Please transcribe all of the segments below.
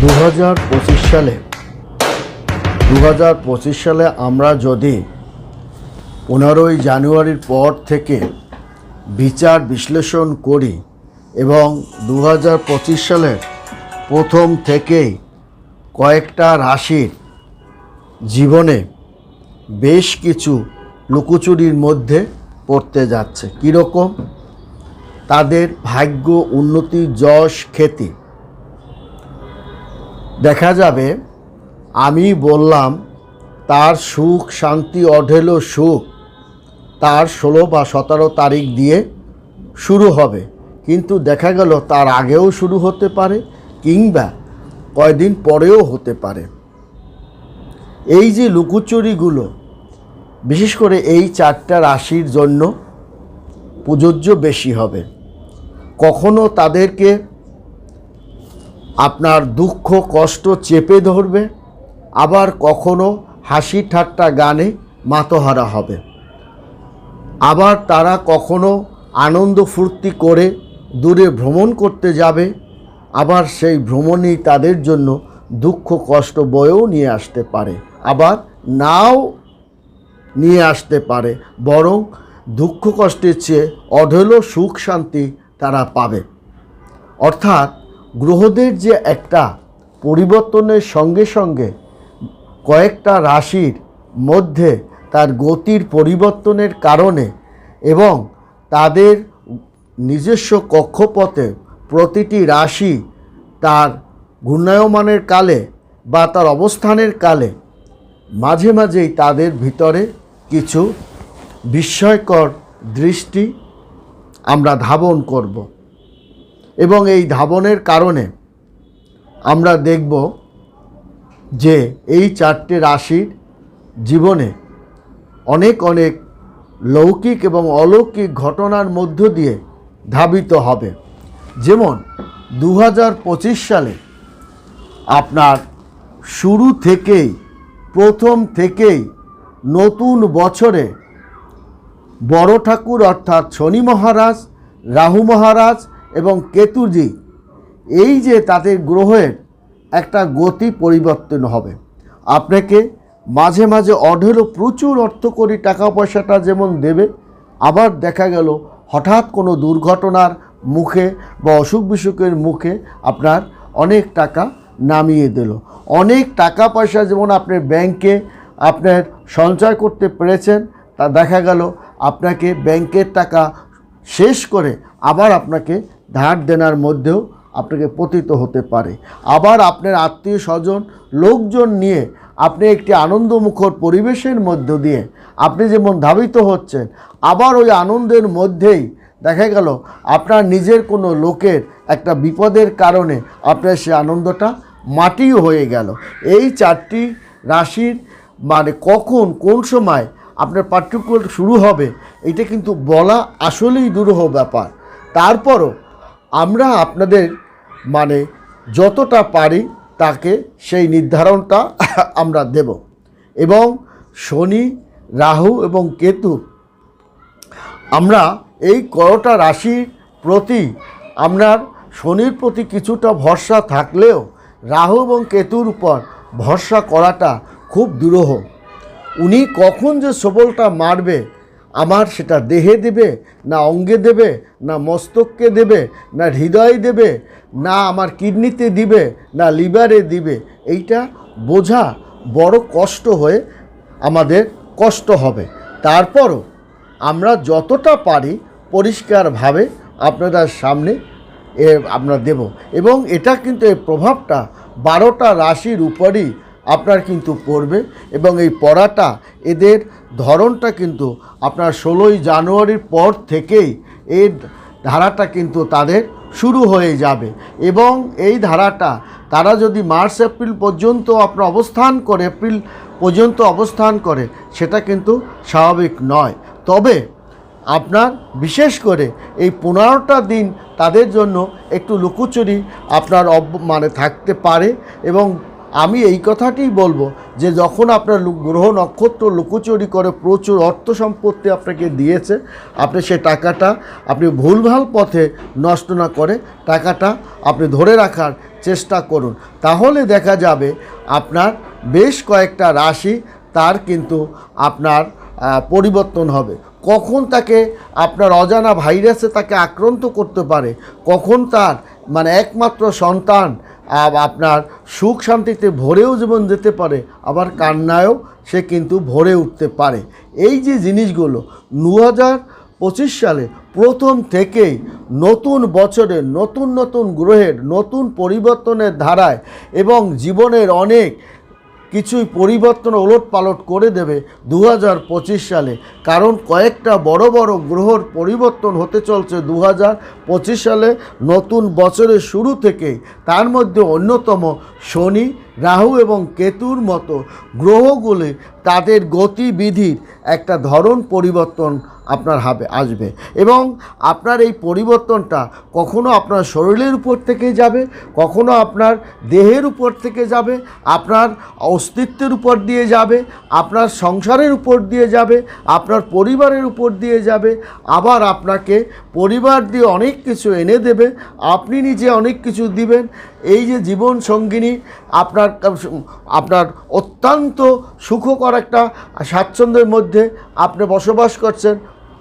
দু হাজার পঁচিশ সালে দু হাজার পঁচিশ সালে আমরা যদি পনেরোই জানুয়ারির পর থেকে বিচার বিশ্লেষণ করি এবং দু হাজার পঁচিশ সালের প্রথম থেকেই কয়েকটা রাশির জীবনে বেশ কিছু লুকোচুরির মধ্যে পড়তে যাচ্ছে। কীরকম? তাদের ভাগ্য, উন্নতি, যশ খ্যাতি দেখা যাবে, আমি বললাম, তার সুখ শান্তি অঢেল সুখ, তার ষোলো বা সতেরো তারিখ দিয়ে শুরু হবে। কিন্তু দেখা গেল তার আগেও শুরু হতে পারে কিংবা কয়দিন পরেও হতে পারে। এই যে লুকোচুরিগুলো, বিশেষ করে এই চারটা রাশির জন্য প্রযোজ্য বেশি হবে। কখনো তাদেরকে আপনার দুঃখ, কষ্ট চেপে ধরবে, আবার কখনো হাসি ঠাট্টা গানে মাতোহারা হবে। আবার তারা কখনো আনন্দ ফুর্তি করে দূরে ভ্রমণ করতে যাবে, আবার সেই ভ্রমণই তাদের জন্য দুঃখ, কষ্ট বয়েও নিয়ে আসতে পারে, আবার নাও নিয়ে আসতে পারে, বরং দুঃখ, কষ্টের চেয়ে অঢেল সুখ শান্তি তারা পাবে। অর্থাৎ গ্রহদের যে একটা পরিবর্তনের সঙ্গে সঙ্গে কয়েকটা রাশির মধ্যে তার গতির পরিবর্তনের কারণে এবং তাদের নিজস্ব কক্ষপথে প্রতিটি রাশি তার ঘূর্ণায়মানের কালে বা তার অবস্থানের কালে মাঝে মাঝেই তাদের ভিতরে কিছু বিস্ময়কর দৃষ্টি আমরা ধাবন করব। এবং এই ধাবনের কারণে আমরা দেখব যে এই চারটে রাশির জীবনে অনেক অনেক লৌকিক এবং অলৌকিক ঘটনার মধ্য দিয়ে ধাবিত হবে। যেমন দু হাজার পঁচিশ সালে আপনার শুরু থেকেই, প্রথম থেকেই নতুন বছরে বড় ঠাকুর অর্থাৎ শনি মহারাজ, রাহু মহারাজ এবং কেতুজি, এই যে তাদের গ্রহের একটা গতি পরিবর্তন হবে। আপনাকে মাঝে মাঝে অঢেলও প্রচুর অর্থ করি টাকা পয়সাটা যেমন দেবে, আবার দেখা গেল হঠাৎ কোনো দুর্ঘটনার মুখে বা অসুখ বিসুখের মুখে আপনার অনেক টাকা নামিয়ে দিল। অনেক টাকা পয়সা যেমন আপনার ব্যাংকে আপনার সঞ্চয় করতে পেরেছেন, তা দেখা গেল আপনাকে ব্যাংকের টাকা শেষ করে আবার আপনাকে ধার দেনার মধ্যেও আপনাকে পতিত হতে পারে। আবার আপনার আত্মীয় স্বজন, লোকজন নিয়ে আপনি একটি আনন্দমুখর পরিবেশের মধ্য দিয়ে আপনি যেমন ধাবিত হচ্ছেন, আবার ওই আনন্দের মধ্যেই দেখা গেল আপনার নিজের কোনো লোকের একটা বিপদের কারণে আপনার সে আনন্দটা মাটিও হয়ে গেল। এই চারটি রাশির মানে কখন, কোন সময় আপনার পার্টিকুলার শুরু হবে, এটা কিন্তু বলা আসলেই দুরূহ ব্যাপার। তারপরও আমরা আপনাদের মানে যতটা পারি তাকে সেই নির্ধারণটা আমরা দেব। এবং শনি, রাহু এবং কেতু, আমরা এই করটা রাশির প্রতি আপনার শনির প্রতি কিছুটা ভরসা থাকলেও রাহু এবং কেতুর উপর ভরসা করাটা খুব দুরূহ। উনি কখন যে সবলটা মারবে আমার সেটা দেহে দেবে, না অঙ্গে দেবে, না মস্তককে দেবে, না হৃদয়ে দেবে, না আমার কিডনিতে দিবে, না লিভারে দিবে। এইটা বোঝা বড় কষ্ট হয়ে আমাদের কষ্ট হবে। তারপরও আমরা যতটা পারি পরিষ্কারভাবে আপনাদের সামনে এ আমরা দেব। এবং এটা কিন্তু এর প্রভাবটা বারোটা রাশির উপরই আপনার কিন্তু পড়বে এবং এই পড়াটা, এদের ধরনটা কিন্তু আপনার ষোলোই জানুয়ারির পর থেকেই এর ধারাটা কিন্তু তাদের শুরু হয়ে যাবে। এবং এই ধারাটা তারা যদি মার্চ, এপ্রিল পর্যন্ত আপনার অবস্থান করে, এপ্রিল পর্যন্ত অবস্থান করে, সেটা কিন্তু স্বাভাবিক নয়। তবে আপনার বিশেষ করে এই পনেরোটা দিন তাদের জন্য একটু লুকোচুরি আপনার মানে থাকতে পারে এবং আমি এই কথাটিই বলব যে যখন আপনার গ্রহ নক্ষত্র লুকোচুরি করে প্রচুর অর্থ সম্পত্তি আপনাকে দিয়েছে, আপনি সে টাকাটা আপনি ভুলভাল পথে নষ্ট না করে টাকাটা আপনি ধরে রাখার চেষ্টা করুন। তাহলে দেখা যাবে আপনার বেশ কয়েকটা রাশি তার কিন্তু আপনার পরিবর্তন হবে। কখন তাকে আপনার অজানা ভাইরাসে তাকে আক্রান্ত করতে পারে, কখন তার মানে একমাত্র সন্তান আপনার সুখ শান্তিতে ভরেও জীবন যেতে পারে, আবার কান্নায়ও সে কিন্তু ভরে উঠতে পারে। এই যে জিনিসগুলো দু হাজার পঁচিশ সালে প্রথম থেকেই নতুন বছরের নতুন নতুন গ্রহের, নতুন পরিবর্তনের ধারায় এবং জীবনের অনেক কিছুই পরিবর্তন ওলট পালট করে দেবে দু সালে। কারণ কয়েকটা বড় বড় গ্রহর পরিবর্তন হতে চলছে দু সালে। নতুন বছরের শুরু থেকেই। তার মধ্যে অন্যতম শনি রাহু এবং কেতুর মতো গ্রহগুলি তাদের গতিবিধির একটা ধরন পরিবর্তন আপনার হবে, আসবে। এবং আপনার এই পরিবর্তনটা কখনো আপনার শরীরের উপর থেকে যাবে, কখনো আপনার দেহের উপর থেকে যাবে, আপনার অস্তিত্বের উপর দিয়ে যাবে, আপনার সংসারের উপর দিয়ে যাবে, আপনার পরিবারের উপর দিয়ে যাবে, আবার আপনাকে পরিবার দিয়ে অনেক কিছু এনে দেবে, আপনি নিজে অনেক কিছু দিবেন এই যে জীবন সঙ্গিনী, আপনার আপনার অত্যন্ত সুখকর একটা স্বাচ্ছন্দ্যের মধ্যে আপনি বসবাস করছেন,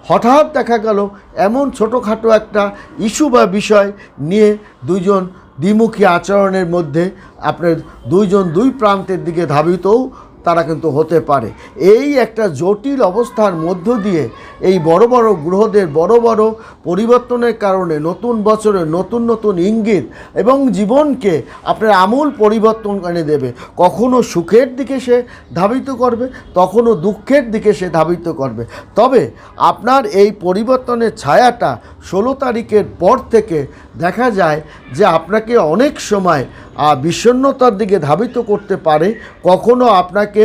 হঠাৎ দেখা গেল এমন ছোটোখাটো একটা ইস্যু বা বিষয় নিয়ে দুইজন দ্বিমুখী আচরণের মধ্যে আপনার দুইজন দুই প্রান্তের দিকে ধাবিতও তারা কিন্তু হতে পারে। এই একটা জটিল অবস্থার মধ্য দিয়ে এই বড় বড় গ্রহদের বড় বড় পরিবর্তনের কারণে নতুন বছরে নতুন নতুন ইঙ্গিত এবং জীবনকে আপনার আমূল পরিবর্তন এনে দেবে। কখনো সুখের দিকে সে ধাবিত করবে তখনও দুঃখের দিকে সে ধাবিত করবে। তবে আপনার এই পরিবর্তনের ছায়াটা ষোলো তারিখের পর থেকে দেখা যায় যে আপনাকে অনেক সময় আহ, বিষণ্ণতার দিকে ধাবিত করতে পারে কখনো আপনাকে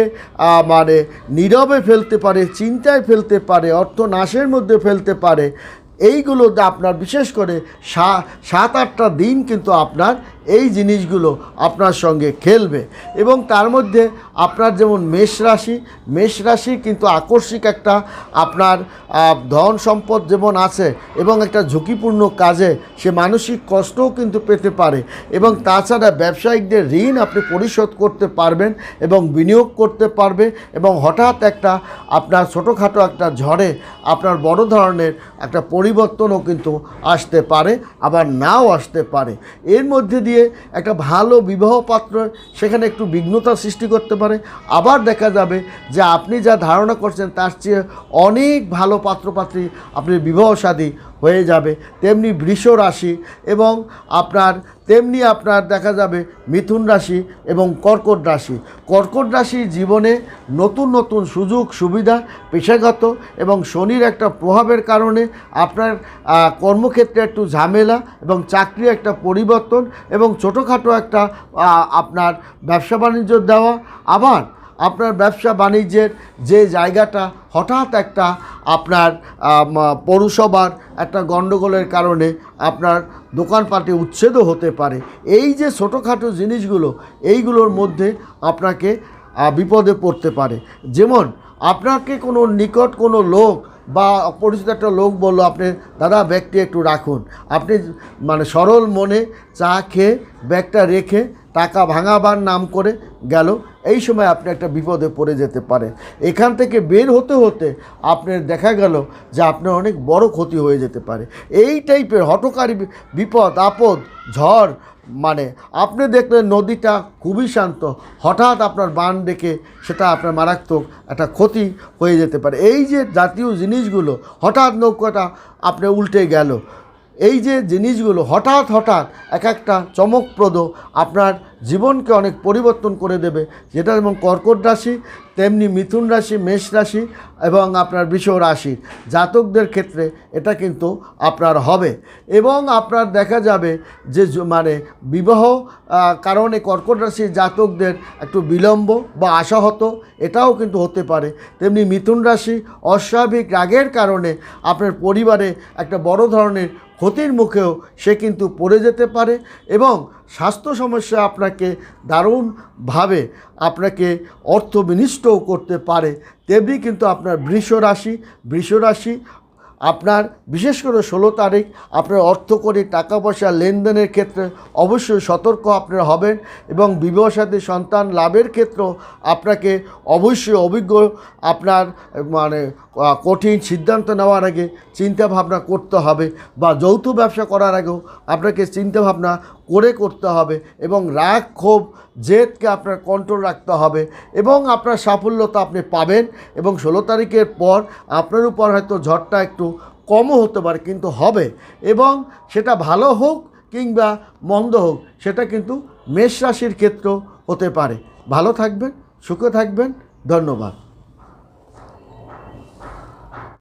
মানে নীরবে ফেলতে পারে চিন্তায় ফেলতে পারে অর্থ নাশের মধ্যে ফেলতে পারে। এইগুলো আপনার বিশেষ করে সাত আটটা দিন কিন্তু আপনার এই জিনিসগুলো আপনার সঙ্গে খেলবে। এবং তার মধ্যে আপনার যেমন মেষ রাশি মেষ রাশি কিন্তু আকস্মিক একটা আপনার ধন সম্পদ যেমন আছে এবং একটা ঝুঁকিপূর্ণ কাজে সে মানসিক কষ্টও কিন্তু পেতে পারে। এবং তাছাড়া ব্যবসায়িকদের ঋণ আপনি পরিশোধ করতে পারবেন এবং বিনিয়োগ করতে পারবে এবং হঠাৎ একটা আপনার ছোটোখাটো একটা ঝড়ে আপনার বড় ধরনের একটা পরিবর্তনও কিন্তু আসতে পারে, আবার নাও আসতে পারে। এর মধ্যে দিয়ে একটা ভালো বিবাহ পাত্র সেখানে একটু বিঘ্নতা সৃষ্টি করতে পারে। আবার দেখা যাবে যে আপনি যা ধারণা করছেন তার চেয়ে অনেক ভালো পাত্রপাত্রী আপনি বিবাহ শাদী হয়ে যাবে। তেমনি বৃষ রাশি এবং আপনার, তেমনি আপনার দেখা যাবে মিথুন রাশি এবং কর্কট রাশি। কর্কট রাশির জীবনে নতুন নতুন সুযোগ, সুবিধা পেশাগত এবং শনির একটা প্রভাবের কারণে আপনার কর্মক্ষেত্রে একটু ঝামেলা এবং চাকরি একটা পরিবর্তন এবং ছোটোখাটো একটা আপনার ব্যবসা বাণিজ্য দেওয়া। আবার আপনার ব্যবসা বাণিজ্যের যে জায়গাটা হঠাৎ একটা আপনার পৌরসভার একটা গণ্ডগোলের কারণে আপনার দোকানপাটে উচ্ছেদও হতে পারে। এই যে ছোটোখাটো জিনিসগুলো, এইগুলোর মধ্যে আপনাকে বিপদে পড়তে পারে। যেমন, আপনাকে কোনো নিকট কোনো লোক বা অপরিচিত একটা লোক বলল, আপনি, দাদা, ব্যাগটি একটু রাখুন। আপনি মানে সরল মনে চা খেয়ে ব্যাগটা রেখে টাকা ভাঙাবার নাম করে গেল। এই সময় আপনি একটা বিপদে পড়ে যেতে পারেন। এখান থেকে বের হতে হতে আপনার দেখা গেল যে আপনার অনেক বড় ক্ষতি হয়ে যেতে পারে। এই টাইপের হঠকারী বি- বিপদ, আপদ, ঝড় মানে আপনি দেখলেন নদীটা খুবই শান্ত। হঠাৎ আপনার বান ডেকে সেটা আপনার মারাত্মক একটা ক্ষতি হয়ে যেতে পারে। এই যে জাতীয় জিনিসগুলো হঠাৎ নৌকাটা আপনি উল্টে গেল। এই যে জিনিসগুলো হঠাৎ হঠাৎ এক একটা চমকপ্রদ আপনার জীবনকে অনেক পরিবর্তন করে দেবে, যেটা যেমন কর্কট রাশি, তেমনি মিথুন রাশি, মেষ রাশি এবং আপনার বৃষ রাশি। জাতকদের ক্ষেত্রে এটা কিন্তু আপনার হবে। এবং আপনার দেখা যাবে যে মানে বিবাহ কারণে কর্কট রাশির জাতকদের একটু বিলম্ব বা আশাহত এটাও কিন্তু হতে পারে। তেমনি মিথুন রাশি অস্বাভাবিক রাগের কারণে আপনার পরিবারে একটা বড় ধরনের ক্ষতির মুখেও সে কিন্তু পড়ে যেতে পারে এবং স্বাস্থ্য সমস্যা আপনাকে দারুণভাবে আপনাকে অর্থ বিনিষ্টও করতে পারে। তেমনি কিন্তু আপনার বৃষ রাশি বৃষ রাশি আপনার, বিশেষ করে ষোলো তারিখ, আপনার অর্থ করে টাকা পয়সা লেনদেনের ক্ষেত্রে অবশ্যই সতর্ক আপনারা হবেন এবং বিবাহসাদী সন্তান লাভের ক্ষেত্রেও আপনাকে অবশ্যই অভিজ্ঞ আপনার মানে কঠিন সিদ্ধান্ত নেওয়ার আগে চিন্তাভাবনা করতে হবে বা যৌথ ব্যবসা করার আগেও আপনাকে চিন্তা ভাবনা করে করতে হবে এবং রাগ, ক্ষোভ, জেদকে আপনার কন্ট্রোল রাখতে হবে এবং আপনার সাফল্যতা আপনি পাবেন এবং ষোলো তারিখের পর আপনার উপর হয়তো ঝড়টা একটু কমও হতে পারে, কিন্তু হবে এবং সেটা ভালো হোক কিংবা মন্দ হোক, সেটা কিন্তু মেষ রাশির ক্ষেত্রেও হতে পারে। ভালো থাকবেন, সুখে থাকবেন, ধন্যবাদ।